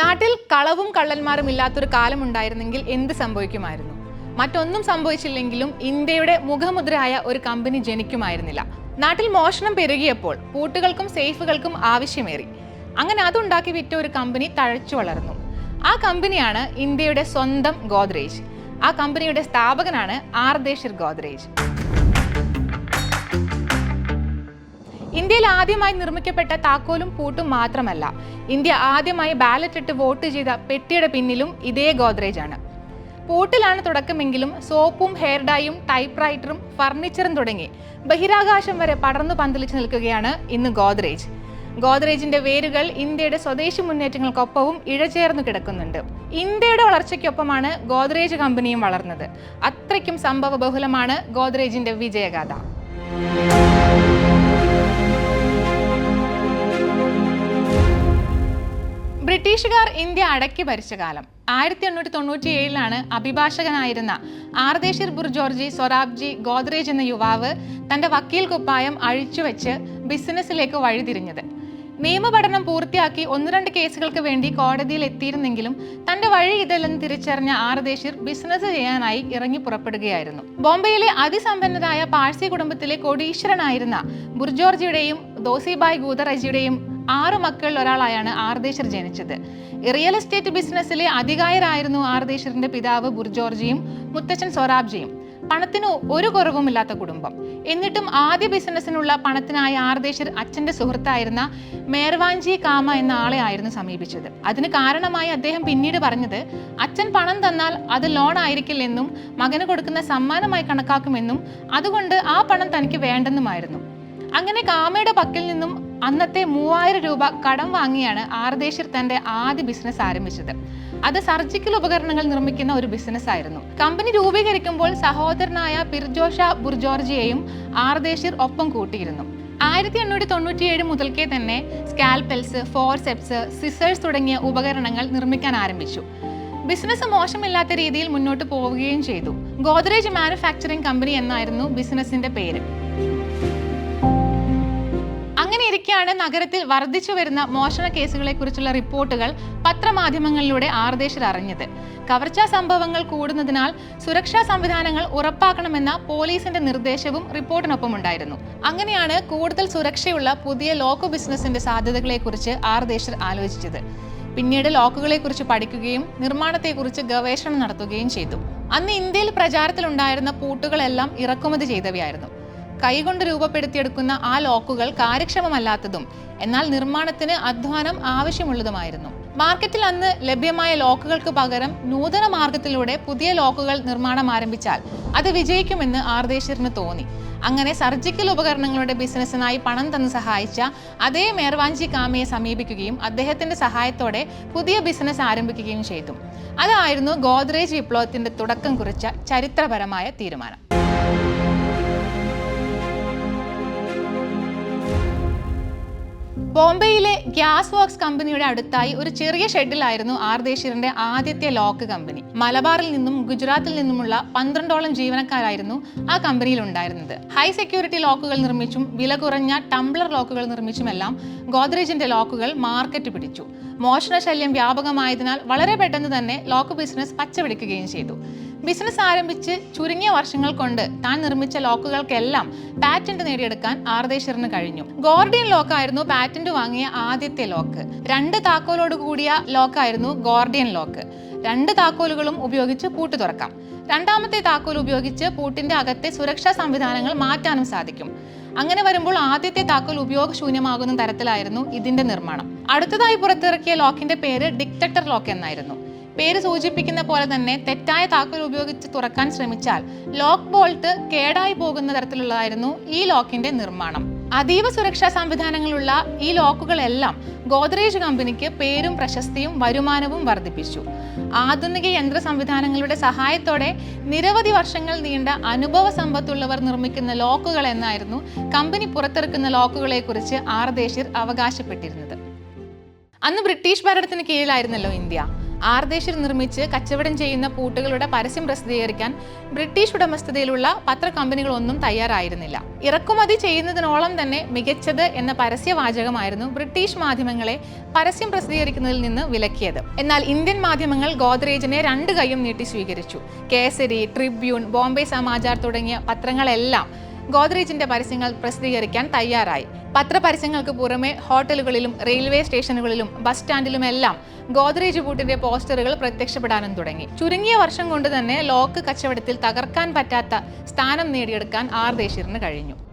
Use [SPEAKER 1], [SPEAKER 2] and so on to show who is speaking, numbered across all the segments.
[SPEAKER 1] നാട്ടിൽ കളവും കള്ളന്മാരും ഇല്ലാത്തൊരു കാലം ഉണ്ടായിരുന്നെങ്കിൽ എന്ത് സംഭവിക്കുമായിരുന്നു? മറ്റൊന്നും സംഭവിച്ചില്ലെങ്കിലും ഇന്ത്യയുടെ മുഖമുദ്രയായ ഒരു കമ്പനി ജനിക്കുമായിരുന്നില്ല. നാട്ടിൽ മോഷണം പെരുകിയപ്പോൾ പൂട്ടുകൾക്കും സേഫുകൾക്കും ആവശ്യമേറി. അങ്ങനെ അതുണ്ടാക്കി വിറ്റ ഒരു കമ്പനി തഴച്ചു വളർന്നു. ആ കമ്പനിയാണ് ഇന്ത്യയുടെ സ്വന്തം ഗോദ്രേജ്. ആ കമ്പനിയുടെ സ്ഥാപകനാണ് ആർദേശിർ ഗോദ്രേജ്. ഇന്ത്യയിൽ ആദ്യമായി നിർമ്മിക്കപ്പെട്ട താക്കോലും പൂട്ടും മാത്രമല്ല. ഇന്ത്യ ആദ്യമായി ബാലറ്റ് ഇട്ട് വോട്ട് ചെയ്ത പെട്ടിയുടെ പിന്നിലും ഇതേ ഗോദ്രേജ് ആണ്. പൂട്ടിലാണ് തുടക്കമെങ്കിലും സോപ്പും ഹെയർ ഡൈയും ടൈപ്പ് റൈറ്ററും ഫർണിച്ചറും തുടങ്ങി ബഹിരാകാശം വരെ പടർന്നു പന്തലിച്ച് നിൽക്കുകയാണ് ഇന്ന് ഗോദ്രേജ്. ഗോദ്രേജിന്റെ വേരുകൾ ഇന്ത്യയുടെ സ്വദേശി മുന്നേറ്റങ്ങൾക്കൊപ്പവും ഇഴചേർന്നു കിടക്കുന്നുണ്ട്. ഇന്ത്യയുടെ വളർച്ചയ്ക്കൊപ്പമാണ് ഗോദ്രേജ് കമ്പനിയും വളർന്നത്. അത്രയ്ക്കും സംഭവ ബഹുലമാണ് ഗോദ്രേജിന്റെ വിജയഗാഥ. ബ്രിട്ടീഷുകാർ ഇന്ത്യ അടക്കി ഭരിച്ച കാലം. ആയിരത്തി എണ്ണൂറ്റി തൊണ്ണൂറ്റി ഏഴിലാണ് അഭിഭാഷകനായിരുന്ന ആർദേശിർ ബുർജോർജി സൊറാബ്ജി ഗോദ്രേജ് എന്ന യുവാവ് തന്റെ വക്കീൽ കുപ്പായം അഴിച്ചുവെച്ച് ബിസിനസ്സിലേക്ക് വഴിതിരിഞ്ഞത്. നിയമപഠനം പൂർത്തിയാക്കി ഒന്ന് രണ്ട് കേസുകൾക്ക് വേണ്ടി കോടതിയിൽ എത്തിയിരുന്നെങ്കിലും തന്റെ വഴി ഇതല്ലെന്ന് തിരിച്ചറിഞ്ഞ ആർദേശിർ ബിസിനസ് ചെയ്യാനായി ഇറങ്ങി പുറപ്പെടുകയായിരുന്നു. ബോംബെയിലെ അതിസമ്പന്നരായ പാഴ്സി കുടുംബത്തിലെ കോടീശ്വരനായിരുന്ന ബുർജോർജിയുടെയും ദോസിബായ് ഗൂദറജിയുടെയും ആറ് മക്കളിൽ ഒരാളായാണ് ആർദേശർ ജനിച്ചത്. റിയൽ എസ്റ്റേറ്റ് ബിസിനസ്സിലെ അധികായരായിരുന്നു ആർദേശറിന്റെ പിതാവ് ബുർജോർജിയും മുത്തച്ഛൻ സൊറാബ്ജിയും. പണത്തിന് ഒരു കുറവുമില്ലാത്ത കുടുംബം. എന്നിട്ടും ആദ്യ ബിസിനസ്സിനുള്ള പണത്തിനായി ആർദേശർ അച്ഛന്റെ സുഹൃത്തായിരുന്ന മേർവാഞ്ചി കാമ എന്ന ആളെ ആയിരുന്നു സമീപിച്ചത്. അതിന് കാരണമായി അദ്ദേഹം പിന്നീട് പറഞ്ഞത് അച്ഛൻ പണം തന്നാൽ അത് ലോൺ ആയിരിക്കില്ലെന്നും മകന് കൊടുക്കുന്ന സമ്മാനമായി കണക്കാക്കുമെന്നും അതുകൊണ്ട് ആ പണം തനിക്ക് വേണ്ടെന്നുമായിരുന്നു. അങ്ങനെ കാമയുടെ പക്കൽ നിന്നും അന്നത്തെ മൂവായിരം രൂപ കടം വാങ്ങിയാണ് ആർദേശിർ തന്റെ ആദ്യ ബിസിനസ് ആരംഭിച്ചത്. അത് സർജിക്കൽ ഉപകരണങ്ങൾ നിർമ്മിക്കുന്ന ഒരു ബിസിനസ് ആയിരുന്നു. കമ്പനി രൂപീകരിക്കുമ്പോൾ സഹോദരനായ പിർജോഷ ബുർജോർജിയെയും ആർദേശിർ ഒപ്പം കൂട്ടിയിരുന്നു. ആയിരത്തി എണ്ണൂറ്റി തൊണ്ണൂറ്റിയേഴ് മുതൽക്കേ തന്നെ സ്കാൽപെൽസ് ഫോർസെപ്സ് സിസേഴ്സ് തുടങ്ങിയ ഉപകരണങ്ങൾ നിർമ്മിക്കാൻ ആരംഭിച്ചു. ബിസിനസ് മോശമില്ലാത്ത രീതിയിൽ മുന്നോട്ട് പോവുകയും ചെയ്തു. ഗോദ്രേജ് മാനുഫാക്ചറിംഗ് കമ്പനി എന്നായിരുന്നു ബിസിനസിന്റെ പേര്. ഇരിക്കെയാണ് നഗരത്തിൽ വർദ്ധിച്ചു വരുന്ന മോഷണ കേസുകളെ കുറിച്ചുള്ള റിപ്പോർട്ടുകൾ പത്രമാധ്യമങ്ങളിലൂടെ ആർദേശർ അറിഞ്ഞത്. കവർച്ചാ സംഭവങ്ങൾ കൂടുന്നതിനാൽ സുരക്ഷാ സംവിധാനങ്ങൾ ഉറപ്പാക്കണമെന്ന പോലീസിന്റെ നിർദ്ദേശവും റിപ്പോർട്ടിനൊപ്പം ഉണ്ടായിരുന്നു അങ്ങനെയാണ് കൂടുതൽ സുരക്ഷയുള്ള പുതിയ ലോക്കോ ബിസിനസിന്റെ സാധ്യതകളെക്കുറിച്ച് ആർദേശർ ആലോചിച്ചത്. പിന്നീട് ലോക്കുകളെക്കുറിച്ച് പഠിക്കുകയും നിർമ്മാണത്തെക്കുറിച്ച് ഗവേഷണം നടത്തുകയും ചെയ്തു. അന്ന് ഇന്ത്യയിൽ പ്രചാരത്തിലുണ്ടായിരുന്ന പൂട്ടുകളെല്ലാം ഇറക്കുമതി ചെയ്തവയായിരുന്നു. കൈകൊണ്ട് രൂപപ്പെടുത്തിയെടുക്കുന്ന ആ ലോക്കുകൾ കാര്യക്ഷമമല്ലാത്തതും എന്നാൽ നിർമ്മാണത്തിന് അധ്വാനം ആവശ്യമുള്ളതുമായിരുന്നു. മാർക്കറ്റിൽ അന്ന് ലഭ്യമായ ലോക്കുകൾക്ക് പകരം നൂതന മാർഗത്തിലൂടെ പുതിയ ലോക്കുകൾ നിർമ്മാണം ആരംഭിച്ചാൽ അത് വിജയിക്കുമെന്ന് ആർദേശ്വരന് തോന്നി. അങ്ങനെ സർജിക്കൽ ഉപകരണങ്ങളുടെ ബിസിനസ്സിനായി പണം തന്ന് സഹായിച്ച അതേ മേർവാഞ്ചി കാമയെ സമീപിക്കുകയും അദ്ദേഹത്തിന്റെ സഹായത്തോടെ പുതിയ ബിസിനസ് ആരംഭിക്കുകയും ചെയ്തു. അതായിരുന്നു ഗോദ്രേജ് വിപ്ലവത്തിന്റെ തുടക്കം കുറിച്ച ചരിത്രപരമായ തീരുമാനം. ബോംബെയിലെ ഗ്യാസ് വർക്ക്സ് കമ്പനിയുടെ അടുത്തായി ഒരു ചെറിയ ഷെഡിലായിരുന്നു ആർദേശിറിന്റെ ആദ്യത്തെ ലോക്ക് കമ്പനി. മലബാറിൽ നിന്നും ഗുജറാത്തിൽ നിന്നുമുള്ള പന്ത്രണ്ടോളം ജീവനക്കാരായിരുന്നു ആ കമ്പനിയിൽ ഉണ്ടായിരുന്നത്. ഹൈ സെക്യൂരിറ്റി ലോക്കുകൾ നിർമ്മിച്ചും വില കുറഞ്ഞ ടംബ്ലർ ലോക്കുകൾ നിർമ്മിച്ചുമെല്ലാം ഗോദ്രേജിന്റെ ലോക്കുകൾ മാർക്കറ്റ് പിടിച്ചു. മോഷണശല്യം വ്യാപകമായതിനാൽ വളരെ പെട്ടെന്ന് തന്നെ ലോക്ക് ബിസിനസ് പച്ചപിടിക്കുകയും ചെയ്തു. ബിസിനസ് ആരംഭിച്ച് ചുരുങ്ങിയ വർഷങ്ങൾ കൊണ്ട് താൻ നിർമ്മിച്ച ലോക്കുകൾക്കെല്ലാം പാറ്റന്റ് നേടിയെടുക്കാൻ ആർദേശറിന് കഴിഞ്ഞു. ഗോർഡിയൻ ലോക്കായിരുന്നു പാറ്റന്റ് വാങ്ങിയ ആദ്യത്തെ ലോക്ക് രണ്ട് താക്കോലോട് കൂടിയ ലോക്കായിരുന്നു ഗോർഡിയൻ ലോക്ക് രണ്ട് താക്കോലുകളും ഉപയോഗിച്ച് പൂട്ട് തുറക്കാം. രണ്ടാമത്തെ താക്കോൽ ഉപയോഗിച്ച് പൂട്ടിന്റെ അകത്തെ സുരക്ഷാ സംവിധാനങ്ങൾ മാറ്റാനും സാധിക്കും. അങ്ങനെ വരുമ്പോൾ ആദ്യത്തെ താക്കോൽ ഉപയോഗശൂന്യമാകുന്ന തരത്തിലായിരുന്നു ഇതിന്റെ നിർമ്മാണം. അടുത്തതായി പുറത്തിറക്കിയ ലോക്കിന്റെ പേര് ഡിക്റ്റക്ടർ ലോക്ക് എന്നായിരുന്നു. പേര് സൂചിപ്പിക്കുന്ന പോലെ തന്നെ തെറ്റായ താക്കോൽ ഉപയോഗിച്ച് തുറക്കാൻ ശ്രമിച്ചാൽ ലോക്ക് ബോൾട്ട് കേടായി പോകുന്ന തരത്തിലുള്ളതായിരുന്നു ഈ ലോക്കിന്റെ നിർമ്മാണം. അതീവ സുരക്ഷാ സംവിധാനങ്ങളുള്ള ഈ ലോക്കുകളെല്ലാം ഗോദ്രേജ് കമ്പനിക്ക് പേരും പ്രശസ്തിയും വരുമാനവും വർദ്ധിപ്പിച്ചു. ആധുനിക യന്ത്ര സംവിധാനങ്ങളുടെ സഹായത്തോടെ നിരവധി വർഷങ്ങൾ നീണ്ട അനുഭവ സമ്പത്തുള്ളവർ നിർമ്മിക്കുന്ന ലോക്കുകൾ എന്നായിരുന്നു കമ്പനി പുറത്തിറക്കുന്ന ലോക്കുകളെക്കുറിച്ച് ആർദേശിർ അവകാശപ്പെട്ടിരുന്നത്. അന്ന് ബ്രിട്ടീഷ് ഭരണത്തിന് കീഴിലായിരുന്നല്ലോ ഇന്ത്യ. ആർദേശർ നിർമ്മിച്ച് കച്ചവടം ചെയ്യുന്ന പൂട്ടുകളുടെ പരസ്യം പ്രസിദ്ധീകരിക്കാൻ ബ്രിട്ടീഷ് ഉടമസ്ഥതയിലുള്ള പത്ര കമ്പനികളൊന്നും തയ്യാറായിരുന്നില്ല. ഇറക്കുമതി ചെയ്യുന്നതിനോളം തന്നെ മികച്ചത് എന്ന പരസ്യവാചകമായിരുന്നു ബ്രിട്ടീഷ് മാധ്യമങ്ങളെ പരസ്യം പ്രസിദ്ധീകരിക്കുന്നതിൽ നിന്ന് വിലക്കിയത്. എന്നാൽ ഇന്ത്യൻ മാധ്യമങ്ങൾ ഗോദ്രേജിനെ രണ്ട് കൈയും നീട്ടി സ്വീകരിച്ചു. കേസരി ട്രിബ്യൂൺ ബോംബെ സമാചാർ തുടങ്ങിയ പത്രങ്ങളെല്ലാം ഗോദ്രേജിന്റെ പരസ്യങ്ങൾ പ്രസിദ്ധീകരിക്കാൻ തയ്യാറായി. പത്രപരസ്യങ്ങൾക്ക് പുറമെ ഹോട്ടലുകളിലും റെയിൽവേ സ്റ്റേഷനുകളിലും ബസ് സ്റ്റാൻഡിലുമെല്ലാം ഗോദ്രേജ് ബൂട്ടിന്റെ പോസ്റ്ററുകൾ പ്രത്യക്ഷപ്പെടാനും തുടങ്ങി. ചുരുങ്ങിയ വർഷം കൊണ്ട് തന്നെ ലോക്ക് കച്ചവടത്തിൽ തകർക്കാൻ പറ്റാത്ത സ്ഥാനം നേടിയെടുക്കാൻ ആർ ദേശീറിന് കഴിഞ്ഞു.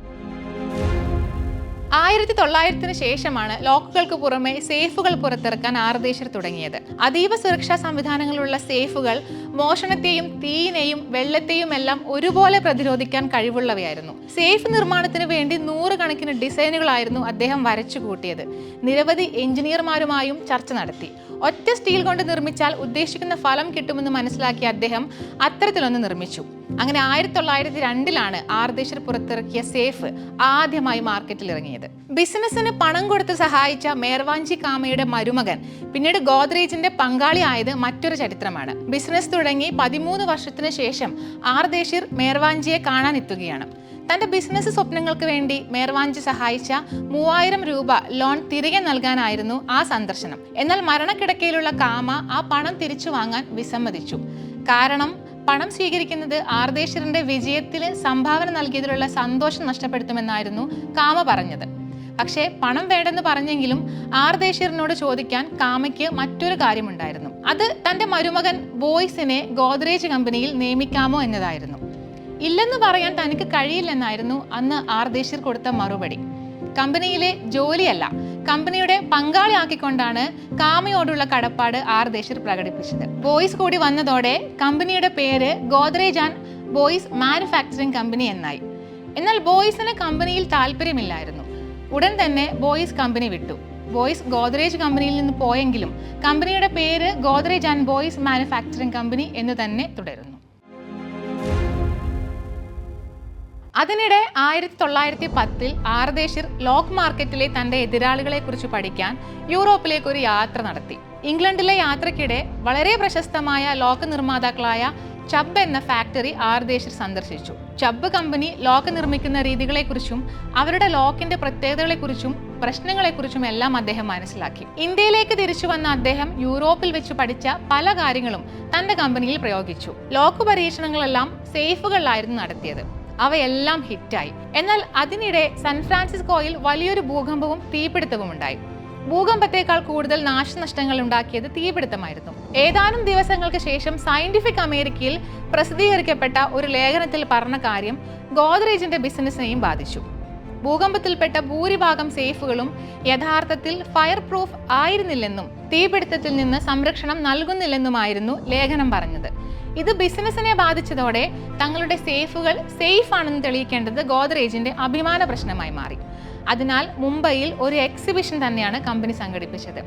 [SPEAKER 1] ആയിരത്തി തൊള്ളായിരത്തിന് ശേഷമാണ് ലോക്കുകൾക്ക് പുറമെ സേഫുകൾ പുറത്തിറക്കാൻ ആർദേശർ തുടങ്ങിയത്. അതീവ സുരക്ഷാ സംവിധാനങ്ങളുള്ള സേഫുകൾ മോഷണത്തെയും തീയിനെയും വെള്ളത്തെയും എല്ലാം ഒരുപോലെ പ്രതിരോധിക്കാൻ കഴിവുള്ളവയായിരുന്നു. സേഫ് നിർമ്മാണത്തിന് വേണ്ടി നൂറുകണക്കിന് ഡിസൈനുകളായിരുന്നു അദ്ദേഹം വരച്ചു കൂട്ടിയത് നിരവധി എഞ്ചിനീയർമാരുമായും ചർച്ച നടത്തി. ഒറ്റ സ്റ്റീൽ കൊണ്ട് നിർമ്മിച്ചാൽ ഉദ്ദേശിക്കുന്ന ഫലം കിട്ടുമെന്ന് മനസ്സിലാക്കിയ അദ്ദേഹം അത്തരത്തിലൊന്ന് നിർമ്മിച്ചു. അങ്ങനെ ആയിരത്തി തൊള്ളായിരത്തി രണ്ടിലാണ് ആർദേശർ പുറത്തിറക്കിയ സേഫ് ആദ്യമായി മാർക്കറ്റിൽ ഇറങ്ങിയത്. ബിസിനസ്സിന് പണം കൊടുത്ത് സഹായിച്ച മേർവാഞ്ചി കാമയുടെ മരുമകൻ പിന്നീട് ഗോദ്രേജിന്റെ പങ്കാളി ആയത് മറ്റൊരു ചരിത്രമാണ്. ബിസിനസ് തുടങ്ങി പതിമൂന്ന് വർഷത്തിന് ശേഷം ആർദേശിർ മേർവാഞ്ചിയെ കാണാനെത്തുകയാണ് തന്റെ ബിസിനസ് സ്വപ്നങ്ങൾക്ക് വേണ്ടി മേർവാഞ്ചി സഹായിച്ച മൂവായിരം രൂപ ലോൺ തിരികെ നൽകാനായിരുന്നു ആ സന്ദർശനം. എന്നാൽ മരണക്കിടക്കയിലുള്ള കാമ ആ പണം തിരിച്ചു വാങ്ങാൻ വിസമ്മതിച്ചു. കാരണം പണം സ്വീകരിക്കുന്നത് ആർദേശറിന്റെ വിജയത്തിൽ സംഭാവന നൽകിയതിലുള്ള സന്തോഷം നഷ്ടപ്പെടുത്തുമെന്നായിരുന്നു കാമ പറഞ്ഞത്. പക്ഷേ പണം വേണ്ടെന്ന് പറഞ്ഞെങ്കിലും ആർദേശ്വരനോട് ചോദിക്കാൻ കാമയ്ക്ക് മറ്റൊരു കാര്യമുണ്ടായിരുന്നു. അത് തന്റെ മരുമകൻ ബോയ്സിനെ ഗോദ്രേജ് കമ്പനിയിൽ നിയമിക്കാമോ എന്നതായിരുന്നു. ഇല്ലെന്ന് പറയാൻ തനിക്ക് കഴിയില്ലെന്നായിരുന്നു അന്ന് ആർദേശ്വർ കൊടുത്ത മറുപടി. കമ്പനിയിലെ ജോലിയല്ല കമ്പനിയുടെ പങ്കാളിയാക്കിക്കൊണ്ടാണ് കാമയോടുള്ള കടപ്പാട് ആർ ദേശർ പ്രകടിപ്പിച്ചത്. ബോയ്സ് കൂടി വന്നതോടെ കമ്പനിയുടെ പേര് Godrej and Boyce manufacturing company എന്നായി. എന്നാൽ ബോയ്സിന് കമ്പനിയിൽ താല്പര്യമില്ലായിരുന്നു. ഉടൻ തന്നെ ബോയ്സ് കമ്പനി വിട്ടു. ബോയ്സ് ഗോദ്രേജ് കമ്പനിയിൽ നിന്ന് പോയെങ്കിലും കമ്പനിയുടെ പേര് Godrej and Boyce manufacturing company എന്ന് തന്നെ തുടരുന്നു. അതിനിടെ ആയിരത്തി തൊള്ളായിരത്തി പത്തിൽ ആർദേശിർ ലോക്ക് മാർക്കറ്റിലെ തന്റെ എതിരാളികളെക്കുറിച്ച് പഠിക്കാൻ യൂറോപ്പിലേക്ക് ഒരു യാത്ര നടത്തി. ഇംഗ്ലണ്ടിലെ യാത്രക്കിടെ വളരെ പ്രശസ്തമായ ലോക്ക് നിർമ്മാതാക്കളായ ചബ് എന്ന ഫാക്ടറി ആർദേശിർ സന്ദർശിച്ചു. ചബ് കമ്പനി ലോക്ക് നിർമ്മിക്കുന്ന രീതികളെക്കുറിച്ചും അവരുടെ ലോക്കിന്റെ പ്രത്യേകതകളെക്കുറിച്ചും പ്രശ്നങ്ങളെക്കുറിച്ചും എല്ലാം അദ്ദേഹം മനസ്സിലാക്കി. ഇന്ത്യയിലേക്ക് തിരിച്ചു വന്ന അദ്ദേഹം യൂറോപ്പിൽ വെച്ച് പഠിച്ച പല കാര്യങ്ങളും തന്റെ കമ്പനിയിൽ പ്രയോഗിച്ചു. ലോക്ക് പരീക്ഷണങ്ങളെല്ലാം സേഫുകളിലായിരുന്നു നടത്തിയത്. അവയെല്ലാം ഹിറ്റായി. എന്നാൽ അതിനിടെ സാൻ ഫ്രാൻസിസ്കോയിൽ വലിയൊരു ഭൂകമ്പവും തീപിടുത്തവും ഉണ്ടായി ഭൂകമ്പത്തേക്കാൾ കൂടുതൽ നാശനഷ്ടങ്ങൾ ഉണ്ടാക്കിയത് തീപിടുത്തമായിരുന്നു. ഏതാനും ദിവസങ്ങൾക്ക് ശേഷം സയന്റിഫിക് അമേരിക്കയിൽ പ്രസിദ്ധീകരിക്കപ്പെട്ട ഒരു ലേഖനത്തിൽ പറഞ്ഞ കാര്യം ഗോദ്രേജിന്റെ ബിസിനസ്സിനെയും ബാധിച്ചു. ഭൂകമ്പത്തിൽപ്പെട്ട ഭൂരിഭാഗം സേഫുകളും യഥാർത്ഥത്തിൽ ഫയർ പ്രൂഫ് ആയിരുന്നില്ലെന്നും തീപിടുത്തത്തിൽ നിന്ന് സംരക്ഷണം നൽകുന്നില്ലെന്നുമായിരുന്നു ലേഖനം പറഞ്ഞത്. ഇത് ബിസിനസ്സിനെ ബാധിച്ചതോടെ തങ്ങളുടെ സേഫുകൾ സേഫ് ആണെന്ന് തെളിയിക്കേണ്ടത് ഗോദ്രേജിന്റെ അഭിമാന പ്രശ്നമായി മാറി. അതിനാൽ മുംബൈയിൽ ഒരു എക്സിബിഷൻ തന്നെയാണ് കമ്പനി സംഘടിപ്പിച്ചത്.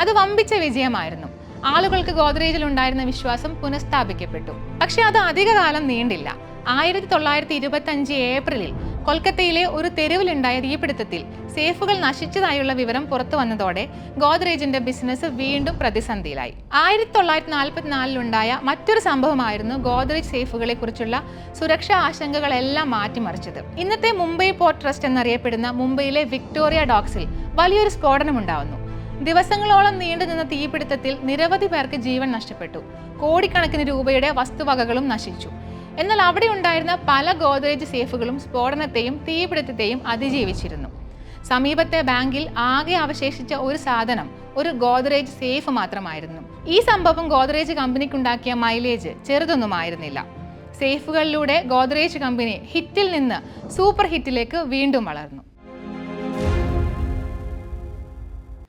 [SPEAKER 1] അത് വമ്പിച്ച വിജയമായിരുന്നു. ആളുകൾക്ക് ഗോദ്രേജിൽ ഉണ്ടായിരുന്ന വിശ്വാസം പുനഃസ്ഥാപിക്കപ്പെട്ടു. പക്ഷെ അത് അധികകാലം നീണ്ടില്ല. ആയിരത്തി തൊള്ളായിരത്തി ഇരുപത്തി അഞ്ച് ഏപ്രിലിൽ കൊൽക്കത്തയിലെ ഒരു തെരുവിലുണ്ടായ തീപിടുത്തത്തിൽ സേഫുകൾ നശിച്ചതായുള്ള വിവരം പുറത്തു വന്നതോടെ ഗോദ്രേജിന്റെ ബിസിനസ് വീണ്ടും പ്രതിസന്ധിയിലായി. ആയിരത്തി തൊള്ളായിരത്തി നാൽപ്പത്തിനാലിലുണ്ടായ മറ്റൊരു സംഭവമായിരുന്നു ഗോദ്രേജ് സേഫുകളെ കുറിച്ചുള്ള സുരക്ഷാ ആശങ്കകളെല്ലാം മാറ്റിമറിച്ചത്. ഇന്നത്തെ മുംബൈ പോർട്ട് ട്രസ്റ്റ് എന്നറിയപ്പെടുന്ന മുംബൈയിലെ വിക്ടോറിയ ഡോക്സിൽ വലിയൊരു സ്ഫോടനം ഉണ്ടാവുന്നു ദിവസങ്ങളോളം നീണ്ടുനിന്ന തീപിടുത്തത്തിൽ നിരവധി പേർക്ക് ജീവൻ നഷ്ടപ്പെട്ടു. കോടിക്കണക്കിന് രൂപയുടെ വസ്തുവകകളും നശിച്ചു. എന്നാൽ അവിടെ ഉണ്ടായിരുന്ന പല ഗോദ്രേജ് സേഫുകളും സ്ഫോടനത്തെയും തീപിടുത്തത്തെയും അതിജീവിച്ചിരുന്നു. സമീപത്തെ ബാങ്കിൽ ആകെ അവശേഷിച്ച ഒരു സാധനം ഒരു ഗോദ്രേജ് സേഫ് മാത്രമായിരുന്നു. ഈ സംഭവം ഗോദ്രേജ് കമ്പനിക്കുണ്ടാക്കിയ മൈലേജ് ചെറുതൊന്നുമായിരുന്നില്ല. സേഫുകളിലൂടെ ഗോദ്രേജ് കമ്പനി ഹിറ്റിൽ നിന്ന് സൂപ്പർ ഹിറ്റിലേക്ക് വീണ്ടും വളർന്നു.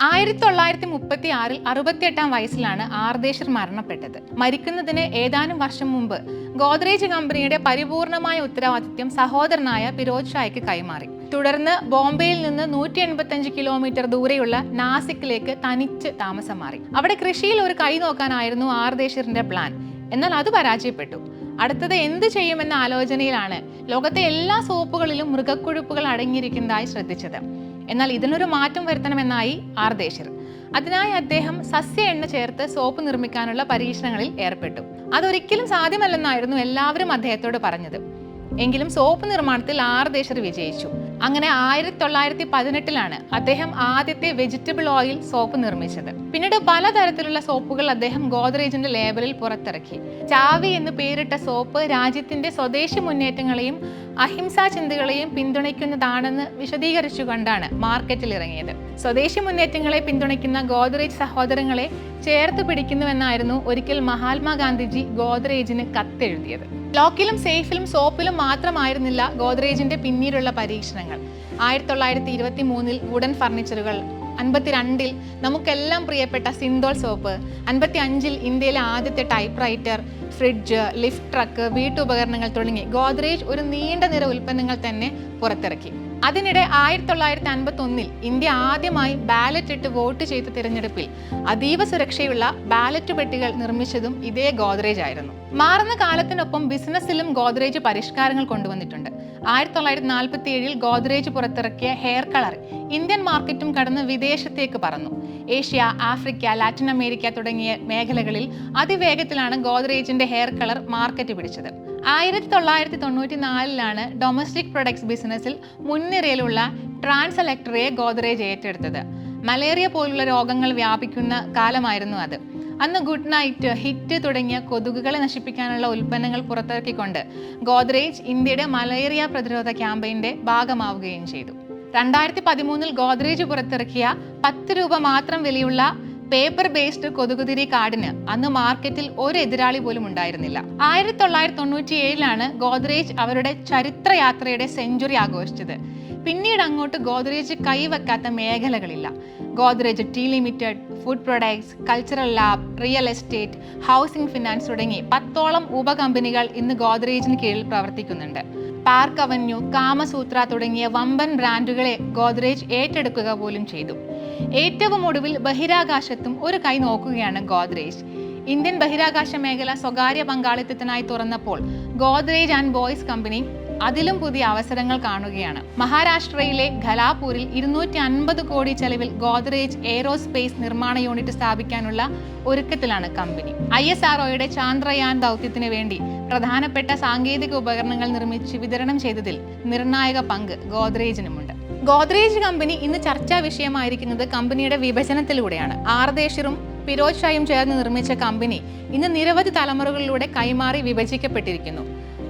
[SPEAKER 1] ആയിരത്തി തൊള്ളായിരത്തി മുപ്പത്തി ആറിൽ അറുപത്തിയെട്ടാം വയസ്സിലാണ് ആർദേശർ മരണപ്പെട്ടത്. മരിക്കുന്നതിന് ഏതാനും വർഷം മുമ്പ് ഗോദ്രേജ് കമ്പനിയുടെ പരിപൂർണമായ ഉത്തരവാദിത്യം സഹോദരനായ ഫിരോജ് ഷായ്ക്ക് കൈമാറി. തുടർന്ന് ബോംബെയിൽ നിന്ന് നൂറ്റി എൺപത്തഞ്ച് കിലോമീറ്റർ ദൂരെയുള്ള നാസിക്കിലേക്ക് തനിച്ച് താമസം മാറി. അവിടെ കൃഷിയിൽ ഒരു കൈ നോക്കാനായിരുന്നു ആർദേശറിന്റെ പ്ലാൻ. എന്നാൽ അത് പരാജയപ്പെട്ടു. അടുത്തത് എന്ത് ചെയ്യുമെന്ന ആലോചനയിലാണ് ലോകത്തെ എല്ലാ സോപ്പുകളിലും മൃഗക്കൊഴുപ്പുകൾ അടങ്ങിയിരിക്കുന്നതായി ശ്രദ്ധിച്ചത്. എന്നാൽ ഇതിനൊരു മാറ്റം വരുത്തണമെന്നായി ആർ ആർദേശർ അതിനായി അദ്ദേഹം സസ്യ എണ്ണ ചേർത്ത് സോപ്പ് നിർമ്മിക്കാനുള്ള പരീക്ഷണങ്ങളിൽ ഏർപ്പെട്ടു. അതൊരിക്കലും സാധ്യമല്ലെന്നായിരുന്നു എല്ലാവരും അദ്ദേഹത്തോട് പറഞ്ഞത്. എങ്കിലും സോപ്പ് നിർമ്മാണത്തിൽ ആർ ദേശർ വിജയിച്ചു. അങ്ങനെ ആയിരത്തി തൊള്ളായിരത്തി പതിനെട്ടിലാണ് അദ്ദേഹം ആദ്യത്തെ വെജിറ്റബിൾ ഓയിൽ സോപ്പ് നിർമ്മിച്ചത്. പിന്നീട് പലതരത്തിലുള്ള സോപ്പുകൾ അദ്ദേഹം ഗോദ്രേജിന്റെ ലേബലിൽ പുറത്തിറക്കി. ചാവി എന്ന് പേരിട്ട സോപ്പ് രാജ്യത്തിന്റെ സ്വദേശി മുന്നേറ്റങ്ങളെയും അഹിംസാ ചിന്തകളെയും പിന്തുണയ്ക്കുന്നതാണെന്ന് വിശദീകരിച്ചുകൊണ്ടാണ് മാർക്കറ്റിൽ ഇറങ്ങിയത് സ്വദേശി മുന്നേറ്റങ്ങളെ പിന്തുണയ്ക്കുന്ന ഗോദ്രേജ് സഹോദരങ്ങളെ ചേർത്ത് പിടിക്കുന്നുവെന്നായിരുന്നു ഒരിക്കൽ മഹാത്മാഗാന്ധിജി ഗോദ്രേജിന് കത്തെഴുതിയത്. ലോക്കിലും സേഫിലും സോപ്പിലും മാത്രമായിരുന്നില്ല ഗോദ്രേജിന്റെ പിന്നീടുള്ള പരീക്ഷണങ്ങൾ. ആയിരത്തി തൊള്ളായിരത്തി ഇരുപത്തി മൂന്നിൽ വുഡൻ ഫർണിച്ചറുകൾ അൻപത്തിരണ്ടിൽ നമുക്കെല്ലാം പ്രിയപ്പെട്ട സിന്തോൾ സോപ്പ് അൻപത്തി അഞ്ചിൽ ഇന്ത്യയിലെ ആദ്യത്തെ typewriter fridge lift truck വീട്ടുപകരണങ്ങൾ തുടങ്ങി ഗോദ്രേജ് ഒരു നീണ്ട നിര ഉൽപ്പന്നങ്ങൾ തന്നെ പുറത്തിറക്കി. അതിനിടെ ആയിരത്തി തൊള്ളായിരത്തി അൻപത്തി ഒന്നിൽ ഇന്ത്യ ആദ്യമായി ബാലറ്റ് ഇട്ട് വോട്ട് ചെയ്ത തിരഞ്ഞെടുപ്പിൽ അതീവ സുരക്ഷയുള്ള ബാലറ്റ് പെട്ടികൾ നിർമ്മിച്ചതും ഇതേ ഗോദ്രേജ് ആയിരുന്നു. മാറുന്ന കാലത്തിനൊപ്പം ബിസിനസ്സിലും ഗോദ്രേജ് പരിഷ്കാരങ്ങൾ കൊണ്ടുവന്നിട്ടുണ്ട്. ആയിരത്തി തൊള്ളായിരത്തി നാൽപ്പത്തി ഏഴിൽ ഗോദ്രേജ് പുറത്തിറക്കിയ ഹെയർ കളർ ഇന്ത്യൻ മാർക്കറ്റും കടന്ന് വിദേശത്തേക്ക് പറന്നു. ഏഷ്യ ആഫ്രിക്ക ലാറ്റിൻ അമേരിക്ക തുടങ്ങിയ മേഖലകളിൽ അതിവേഗത്തിലാണ് ഗോദ്രേജിന്റെ ഹെയർ കളർ മാർക്കറ്റ് പിടിച്ചത്. ആയിരത്തി തൊള്ളായിരത്തി തൊണ്ണൂറ്റി നാലിലാണ് ഡൊമസ്റ്റിക് പ്രൊഡക്ട്സ് ബിസിനസ്സിൽ മുൻനിരയിലുള്ള ട്രാൻസ് ഇലക്ട്രയെ ഗോദ്രേജ് ഏറ്റെടുത്തത്. മലേറിയ പോലുള്ള രോഗങ്ങൾ വ്യാപിക്കുന്ന കാലമായിരുന്നു അത്. അന്ന് ഗുഡ് നൈറ്റ് ഹിറ്റ് തുടങ്ങിയ കൊതുകുകളെ നശിപ്പിക്കാനുള്ള ഉൽപ്പന്നങ്ങൾ പുറത്തിറക്കിക്കൊണ്ട് ഗോദ്രേജ് ഇന്ത്യയുടെ മലേറിയ പ്രതിരോധ ക്യാമ്പയിന്റെ ഭാഗമാവുകയും ചെയ്തു. രണ്ടായിരത്തി പതിമൂന്നിൽ ഗോദ്രേജ് പുറത്തിറക്കിയ പത്ത് രൂപ മാത്രം വിലയുള്ള പേപ്പർ ബേസ്ഡ് കൊതുകുതിരി കാർഡിന് അന്ന് മാർക്കറ്റിൽ ഒരു എതിരാളി പോലും ഉണ്ടായിരുന്നില്ല. ആയിരത്തി തൊള്ളായിരത്തി തൊണ്ണൂറ്റി ഏഴിലാണ് ഗോദ്രേജ് അവരുടെ ചരിത്രയാത്രയുടെ സെഞ്ചുറി ആഘോഷിച്ചത്. പിന്നീട് അങ്ങോട്ട് ഗോദ്രേജ് കൈവെക്കാത്ത മേഖലകളില്ല. Godrej tea limited food products cultural lab real estate housing finance തുടങ്ങി പത്തോളം ഉപകമ്പനികൾ ഇന്ന് ഗോദ്രേജിന് കീഴിൽ പ്രവർത്തിക്കുന്നുണ്ട്. പാർക്ക് അവന്യൂ കാമസൂത്ര തുടങ്ങിയ വമ്പൻ ബ്രാൻഡുകളെ ഗോദ്രേജ് ഏറ്റെടുക്കുക പോലും ചെയ്തു. ഏറ്റവും ഒടുവിൽ ബഹിരാകാശത്തും ഒരു കൈ നോക്കുകയാണ് ഗോദ്രേജ്. ഇന്ത്യൻ ബഹിരാകാശ മേഖല സ്വകാര്യ പങ്കാളിത്തത്തിനായി തുറന്നപ്പോൾ ഗോദ്രേജ് ആൻഡ് ബോയ്സ് കമ്പനി അതിലും പുതിയ അവസരങ്ങൾ കാണുകയാണ്. മഹാരാഷ്ട്രയിലെ ഖലാപൂരിൽ ഇരുന്നൂറ്റി അൻപത് കോടി ചെലവിൽ ഗോദ്രേജ് എയ്റോസ്പേസ് നിർമ്മാണ യൂണിറ്റ് സ്ഥാപിക്കാനുള്ള ഒരുക്കത്തിലാണ് കമ്പനി. ഐ എസ് ആർഒയുടെ ചാന്ദ്രയാൻ ദൗത്യത്തിന് വേണ്ടി പ്രധാനപ്പെട്ട സാങ്കേതിക ഉപകരണങ്ങൾ നിർമ്മിച്ച് വിതരണം ചെയ്തതിൽ നിർണായക പങ്ക് ഗോദ്രേജിനുമുണ്ട്. ഗോദ്രേജ് കമ്പനി ഇന്ന് ചർച്ചാ വിഷയമായിരിക്കുന്നത് കമ്പനിയുടെ വിഭജനത്തിലൂടെയാണ്. ആർദേശറും ഫിരോജ് ഷായും ചേർന്ന് നിർമ്മിച്ച കമ്പനി ഇന്ന് നിരവധി തലമുറകളിലൂടെ കൈമാറി വിഭജിക്കപ്പെട്ടിരിക്കുന്നു.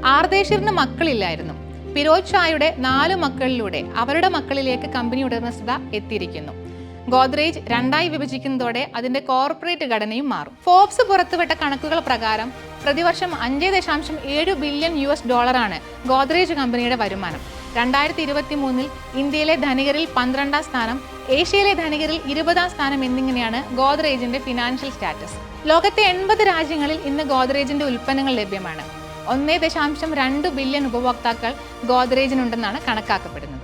[SPEAKER 1] ആർദേശറിന് മക്കളില്ലായിരുന്നു. ഫിരോജ് ഷായുടെ നാല് മക്കളിലൂടെ അവരുടെ മക്കളിലേക്ക് കമ്പനി ഉടമസ്ഥത എത്തിയിരിക്കുന്നു. ഗോദ്രേജ് രണ്ടായി വിഭജിക്കുന്നതോടെ അതിന്റെ കോർപ്പറേറ്റ് ഘടനയും മാറും. ഫോബ്സ് പുറത്തുവിട്ട കണക്കുകൾ പ്രകാരം പ്രതിവർഷം അഞ്ച് ദശാംശം ഏഴ് ബില്യൺ യു എസ് ഡോളറാണ് ഗോദ്രേജ് കമ്പനിയുടെ വരുമാനം. രണ്ടായിരത്തി ഇരുപത്തി മൂന്നിൽ ഇന്ത്യയിലെ ധനികരിൽ പന്ത്രണ്ടാം സ്ഥാനം ഏഷ്യയിലെ ധനികരിൽ ഇരുപതാം സ്ഥാനം എന്നിങ്ങനെയാണ് ഗോദ്രേജിന്റെ ഫിനാൻഷ്യൽ സ്റ്റാറ്റസ് ലോകത്തെ എൺപത് രാജ്യങ്ങളിൽ ഇന്ന് ഗോദ്രേജിന്റെ ഉൽപ്പന്നങ്ങൾ ലഭ്യമാണ്. ഒന്നേ ദശാംശം രണ്ട് ബില്യൺ ഉപഭോക്താക്കൾ ഗോദ്രേജിനുണ്ടെന്നാണ് കണക്കാക്കപ്പെടുന്നത്.